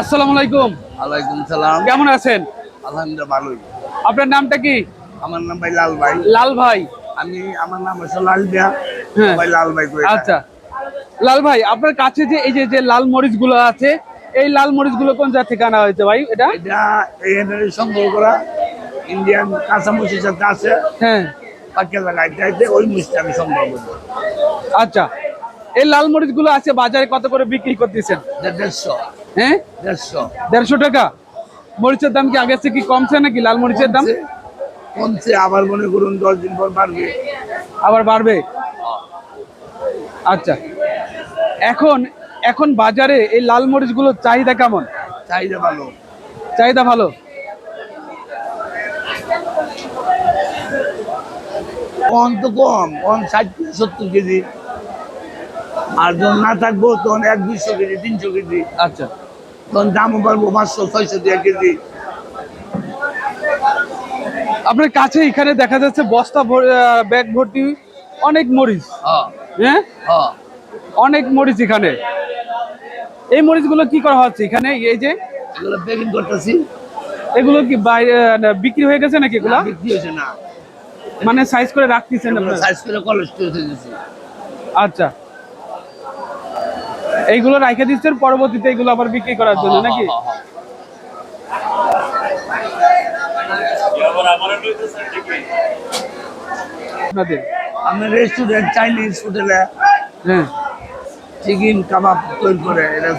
আসসালামু আলাইকুম। ওয়ালাইকুম সালাম। কেমন আছেন? আলহামদুলিল্লাহ ভালোই। আপনার নামটা কি? আমার নাম ভাই লাল ভাই। লাল ভাই। আমি আমার নাম হচ্ছে লাল হ্যাঁ। ভাই লাল ভাই করে আচ্ছা। লাল ভাই আপনার কাছে যে এই যে যে লাল মরিচগুলো আছে এই লাল মরিচগুলো কোন জায়গা থেকে আনা হয়েছে ভাই এটা? এটা এই সংগ্রহ করা ইন্ডিয়ান কাঁচা সাথে আছে। হ্যাঁ। পাকিয়া লাগাই চাইতে ওই মুচটা আমি সংগ্রহ করব আচ্ছা। এই লাল মরিচগুলো আছে বাজারে কত করে বিক্রি করতেছেন? দেড়শো। হ্যাঁ দেড়শো। টাকা? মরিচের দাম কি আগের থেকে কি কমছে নাকি লাল মরিচের দাম? কমছে, আবার মনে করুন দশ দিন পর বাড়বে। আবার বাড়বে? আচ্ছা। এখন এখন বাজারে এই লাল মরিচগুলোর চাহিদা কেমন? চাহিদা ভালো। চাহিদা ভালো? কম তো কম কম ষাট সত্তর কেজি। আর যখন না থাকব তখন এক দুইশো কেজি তিনশো কেজি। আচ্ছা। তখন দামও পারব পাঁচশো ছয়শো টাকা কেজি। আপনার কাছে এখানে দেখা যাচ্ছে বস্তা ব্যাগ ভর্তি অনেক মরিচ। হ্যাঁ। হ্যাঁ? হ্যাঁ। অনেক মরিচ এখানে। এই মরিচগুলো কি করা হচ্ছে এখানে? এই যে? এগুলো প্যাকিং করতেছি। এগুলো কি বাইরে বিক্রি হয়ে গেছে নাকি এগুলা? বিক্রি হয়েছে না। মানে সাইজ করে রাখতেছেন আপনারা? সাইজ করে কলেজ আচ্ছা। এইগুলো রাখে দিচ্ছেন পরবর্তীতে এগুলো আবার বিক্রি করার জন্য নাকি? আপনাদের? আমি রেস্টুরেন্ট চাইনিজ হোটেলে হ্যাঁ। চিকেন কাবাব তৈরি করে এটা